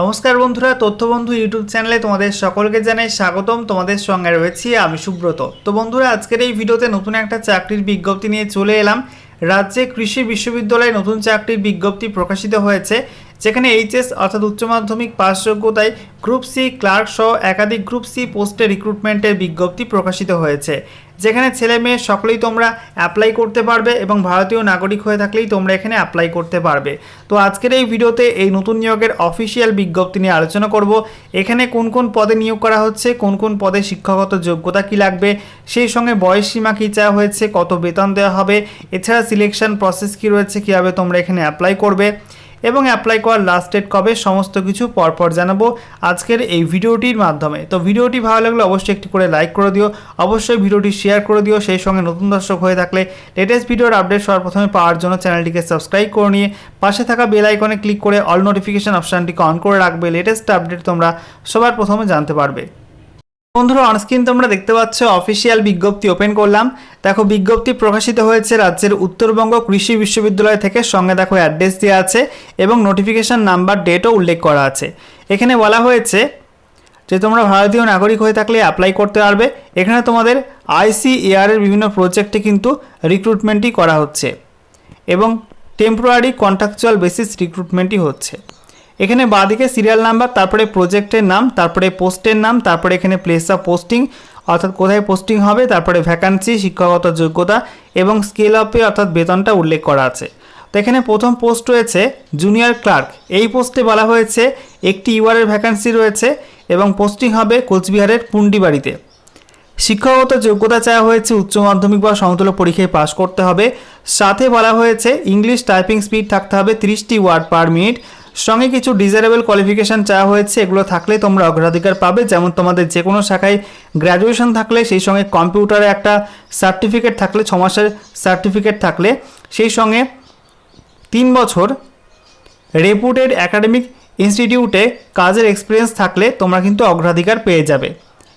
নমস্কার বন্ধুরা, তথ্যবন্ধু ইউটিউব চ্যানেলে তোমাদের সকলকে জানাই স্বাগতম। তোমাদের সঙ্গে রয়েছি আমি সুব্রত। তো বন্ধুরা, আজকের এই ভিডিওতে নতুন একটা চাকরির বিজ্ঞপ্তি নিয়ে চলে এলাম। রাজ্যে কৃষি বিশ্ববিদ্যালয়ে নতুন চাকরির বিজ্ঞপ্তি প্রকাশিত হয়েছে। যেখানে এইচএস অর্থাৎ উচ্চ মাধ্যমিক পাস যোগ্যতায় গ্রুপ সি ক্লার্ক সহ একাধিক গ্রুপ সি পোস্টে রিক্রুটমেন্টের বিজ্ঞপ্তি প্রকাশিত হয়েছে। যেখানে ছেলে মেয়ে সকলেই তোমরা অ্যাপ্লাই করতে পারবে এবং ভারতীয় নাগরিক হয়ে থাকলেই তোমরা এখানে অ্যাপ্লাই করতে পারবে। তো আজকের এই ভিডিওতে এই নতুন নিয়োগের অফিসিয়াল বিজ্ঞপ্তি নিয়ে আলোচনা করব। এখানে কোন কোন পদে নিয়োগ করা হচ্ছে, কোন কোন পদে শিক্ষাগত যোগ্যতা কি লাগবে, সেই সঙ্গে বয়স সীমা কী চাওয়া হয়েছে, কত বেতন দেওয়া হবে, এছাড়া সিলেকশন প্রসেস কী রয়েছে, কীভাবে তোমরা এখানে অ্যাপ্লাই করবে। এবং অ্যাপ্লাই করার লাস্ট ডেট কবে, সমস্ত কিছু পরপর জানাব আজকের এই ভিডিওটির মাধ্যমে। তো ভিডিওটি ভালো লাগলে অবশ্যই একটি করে লাইক করে দিও, অবশ্যই ভিডিওটি শেয়ার করে দিও, সেই সঙ্গে নতুন দর্শক হয়ে থাকলে লেটেস্ট ভিডিওর আপডেট সবার প্রথমে পাওয়ার জন্য চ্যানেলটিকে সাবস্ক্রাইব করে নিয়ে পাশে থাকা বেল আইকনে ক্লিক করে অল নোটিফিকেশন অপশানটিকে অন করে রাখবে লেটেস্ট আপডেট তোমরা সবার প্রথমে জানতে পারবে। বন্ধুরা অনস্ক্রিন তোমরা দেখতে পাচ্ছ অফিসিয়াল বিজ্ঞপ্তি ওপেন করলাম। দেখো, বিজ্ঞপ্তি প্রকাশিত হয়েছে রাজ্যের উত্তরবঙ্গ কৃষি বিশ্ববিদ্যালয় থেকে। সঙ্গে দেখো অ্যাড্রেস দেওয়া আছে এবং নোটিফিকেশন নাম্বার ডেটও উল্লেখ করা আছে। এখানে বলা হয়েছে যে, তোমরা ভারতীয় নাগরিক হয়ে থাকলে অ্যাপ্লাই করতে পারবে। এখানে তোমাদের আইসিএআরের বিভিন্ন প্রজেক্টে কিন্তু রিক্রুটমেন্টই করা হচ্ছে এবং টেম্পোরারি কন্ট্রাকচুয়াল বেসিস রিক্রুটমেন্টই হচ্ছে। এখানে বাঁদিকে সিরিয়াল নাম্বার তারপরে প্রজেক্টের নাম, তারপরে পোস্টের নাম, তারপরে এখানে প্লেস অফ পোস্টিং অর্থাৎ কোথায় পোস্টিং হবে, তারপরে ভ্যাকান্সি শিক্ষাগত যোগ্যতা এবং স্কেল আপে অর্থাৎ বেতনটা উল্লেখ করা আছে। তো এখানে প্রথম পোস্ট রয়েছে জুনিয়র ক্লার্ক এই পোস্টে বলা হয়েছে একটি ইউআরের ভ্যাকান্সি রয়েছে এবং পোস্টিং হবে কোচবিহারের পুন্ডিবাড়িতে। শিক্ষাগত যোগ্যতা চাওয়া হয়েছে উচ্চ মাধ্যমিক বা সমতুল্য পরীক্ষায় পাশ করতে হবে। সাথে বলা হয়েছে ইংলিশ টাইপিং স্পিড থাকতে হবে তিরিশটি ওয়ার্ড পার মিনিট সঙ্গে কিছু ডিজারেবল কোয়ালিফিকেশান চাওয়া হয়েছে, এগুলো থাকলে তোমরা অগ্রাধিকার পাবে। যেমন তোমাদের যে কোনো শাখায় গ্র্যাজুয়েশন থাকলে, সেই সঙ্গে কম্পিউটারে একটা সার্টিফিকেট থাকলে, ছ মাসের সার্টিফিকেট থাকলে, সেই সঙ্গে তিন বছর রেপুটেড একাডেমিক ইনস্টিটিউটে কাজের এক্সপিরিয়েন্স থাকলে, তোমরা কিন্তু অগ্রাধিকার পেয়ে যাবে।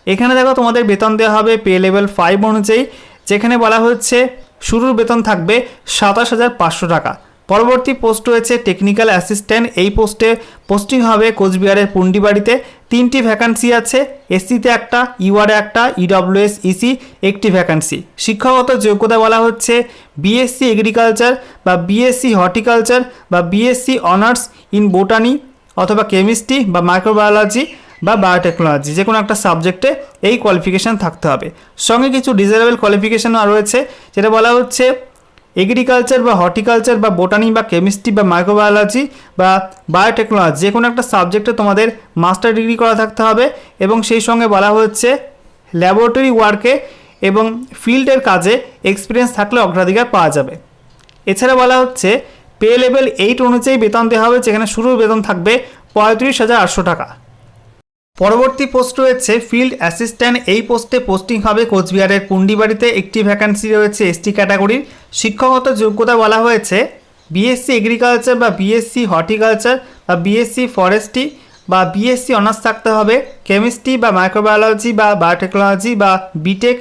এখানে দেখো তোমাদের বেতন দেওয়া হবে পে লেভেল ফাইভ অনুযায়ী, যেখানে বলা হচ্ছে শুরুর বেতন থাকবে সাতাশ হাজার পাঁচশো টাকা। পরবর্তী পোস্ট রয়েছে টেকনিক্যাল অ্যাসিস্ট্যান্ট এই পোস্টে পোস্টিং হবে কোচবিহারের পুন্ডিবাড়িতে। তিনটি ভ্যাকান্সি আছে। এসসিতে একটা ইউআরে একটা ইডব্লিউএস ইসি একটি ভ্যাকান্সি শিক্ষাগত যোগ্যতা বলা হচ্ছে বিএসসি এগ্রিকালচার বা বিএসসি হর্টিকালচার বা বিএসসি অনার্স ইন বোটানি অথবা কেমিস্ট্রি বা মাইক্রোবায়োলজি বা বায়োটেকনোলজি যে কোনো একটা সাবজেক্টে এই কোয়ালিফিকেশান থাকতে হবে। সঙ্গে কিছু ডিজারেবল কোয়ালিফিকেশানও রয়েছে। যেটা বলা হচ্ছে এগ্রিকালচার বা হর্টিকালচার বা বোটানি বা কেমিস্ট্রি বা মাইক্রোবায়োলজি বা বায়োটেকনোলজি যে কোনো একটা সাবজেক্টে তোমাদের মাস্টার ডিগ্রি করা থাকতে হবে এবং সেই সঙ্গে বলা হচ্ছে ল্যাবরেটরি ওয়ার্কে এবং ফিল্ডের কাজে এক্সপিরিয়েন্স থাকলে অগ্রাধিকার পাওয়া যাবে। এছাড়া বলা হচ্ছে পে লেভেল এইট অনুযায়ী বেতন দেওয়া হবে, যেখানে শুরুর বেতন থাকবে পঁয়ত্রিশ হাজার আটশো টাকা। পরবর্তী পোস্ট রয়েছে ফিল্ড অ্যাসিস্ট্যান্ট এই পোস্টে পোস্টিং হবে কোচবিহারের পুন্ডিবাড়িতে একটি ভ্যাকান্সি রয়েছে এসটি ক্যাটাগরির শিক্ষাগত যোগ্যতা বলা হয়েছে বিএসসি এগ্রিকালচার বা বিএসসি হর্টিকালচার বা বিএসসি ফরেস্ট্রি বা বিএসসি অনার্স থাকতে হবে। কেমিস্ট্রি বা মাইক্রোবায়োলজি বা বায়োটেকনোলজি বা বিটেক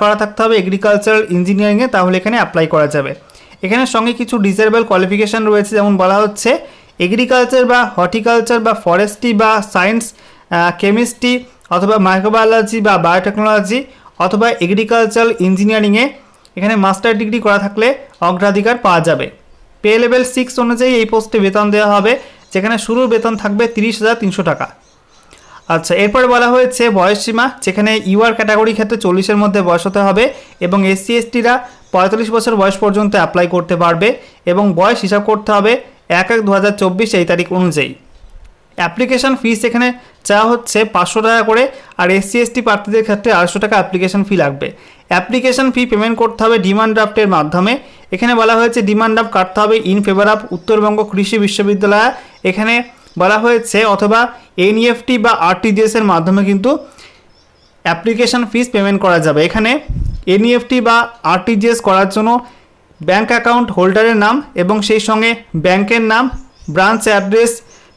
করা থাকতে হবে এগ্রিকালচারাল ইঞ্জিনিয়ারিংয়ে তাহলে এখানে অ্যাপ্লাই করা যাবে। এখানে সঙ্গে কিছু ডিজারেবল কোয়ালিফিকেশান রয়েছে, যেমন বলা হচ্ছে এগ্রিকালচার বা হর্টিকালচার বা ফরেস্ট্রি বা সায়েন্স কেমিস্ট্রি অথবা মাইক্রোবায়োলজি বা বায়োটেকনোলজি অথবা এগ্রিকালচারাল ইঞ্জিনিয়ারিংয়ে এখানে মাস্টার ডিগ্রি করা থাকলে অগ্রাধিকার পাওয়া যাবে। পে লেভেল সিক্স অনুযায়ী এই পোস্টে বেতন দেওয়া হবে, যেখানে শুরুর বেতন থাকবে তিরিশ হাজার তিনশো টাকা। আচ্ছা এরপরে বলা হয়েছে বয়স সীমা, যেখানে ইউআর ক্যাটাগরি ক্ষেত্রে চল্লিশের মধ্যে বয়স হতে হবে এবং এসসি এসটিরা পঁয়তাল্লিশ বছর বয়স পর্যন্ত অ্যাপ্লাই করতে পারবে এবং বয়স হিসাব করতে হবে এক এক দু এই তারিখ অনুযায়ী। অ্যাপ্লিকেশন ফিস এখানে চাওয়া হচ্ছে পাঁচশো টাকা করে আর এসসি এসটি প্রার্থীদের ক্ষেত্রে আড়াইশো টাকা অ্যাপ্লিকেশন ফি লাগবে। অ্যাপ্লিকেশন ফি পেমেন্ট করতে হবে ডিমান্ড ড্রাফটের মাধ্যমে। এখানে বলা হয়েছে ডিমান্ড ড্রাফট কাটতে হবে in favour of Uttarbanga Krishi বিশ্ববিদ্যালয়। এখানে বলা হয়েছে অথবা এনইএফটি বা আরটিজিএস এর মাধ্যমে কিন্তু অ্যাপ্লিকেশন ফিস পেমেন্ট করা যাবে। এখানে এনইএফটি বা আরটিজিএস করার জন্য ব্যাঙ্ক অ্যাকাউন্ট হোল্ডারের নাম এবং সেই সঙ্গে ব্যাংকের নাম ব্রাঞ্চ অ্যাড্রেস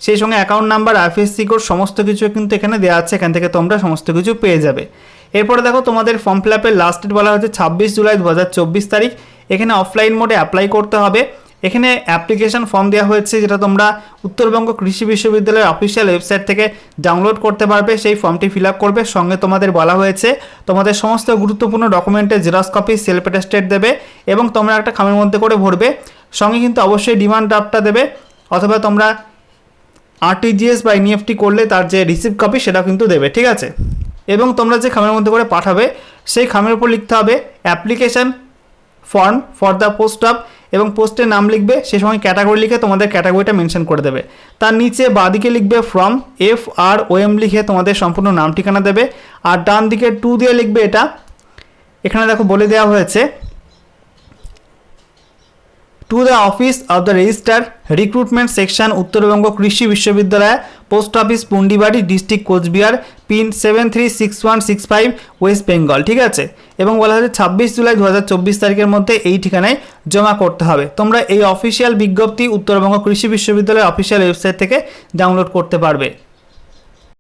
সেই সঙ্গে অ্যাকাউন্ট নাম্বার আইএফএসসি কোড সমস্ত কিছু কিন্তু এখানে দেওয়া আছে। এখান থেকে তোমরা সমস্ত কিছু পেয়ে যাবে। এরপরে দেখো, তোমাদের ফর্ম ফিল আপের লাস্ট ডেট বলা হচ্ছে ছাব্বিশ জুলাই দু হাজার চব্বিশ তারিখ। এখানে অফলাইন মোডে অ্যাপ্লাই করতে হবে। এখানে অ্যাপ্লিকেশন ফর্ম দেওয়া হয়েছে, যেটা তোমরা উত্তরবঙ্গ কৃষি বিশ্ববিদ্যালয়ের অফিসিয়াল ওয়েবসাইট থেকে ডাউনলোড করতে পারবে। সেই ফর্মটি ফিল আপ করবে। সঙ্গে তোমাদের বলা হয়েছে, তোমাদের সমস্ত গুরুত্বপূর্ণ ডকুমেন্টের জেরক্স কপি সেলফ অ্যাটেস্টেড দেবে এবং তোমরা একটা খামের মধ্যে করে ভরবে। সঙ্গে কিন্তু অবশ্যই ডিমান্ড ড্রাফটটা দেবে। অথবা তোমরা আরটিজিএস বা এনইএফটি করলে তার যে রিসিভ কপি সেটা কিন্তু দেবে, ঠিক আছে? এবং তোমরা যে খামের মধ্যে করে পাঠাবে, সেই খামের উপর লিখতে হবে application form for the post of এবং পোস্টের নাম লিখবে, সে সময় ক্যাটাগরি লিখে তোমাদের ক্যাটাগরিটা মেনশন করে দেবে। তার নিচে বাঁদিকে লিখবে from F R O M লিখে তোমাদের সম্পূর্ণ নাম ঠিকানা দেবে, আর ডান দিকে টু দিয়ে লিখবে এটা। এখানে দেখো বলে দেওয়া হয়েছে to the office of the registrar recruitment section Uttarbanga Krishi Viswavidyalaya post office Pundibari district Coochbehar pin seven three six one six five West Bengal ঠিক আছে? এবং বলা হচ্ছে ছাব্বিশ জুলাই দু হাজার চব্বিশ তারিখের মধ্যে এই ঠিকানায় জমা করতে হবে। তোমরা এই অফিসিয়াল বিজ্ঞপ্তি উত্তরবঙ্গ কৃষি বিশ্ববিদ্যালয়ের অফিসিয়াল ওয়েবসাইট থেকে ডাউনলোড করতে পারবে।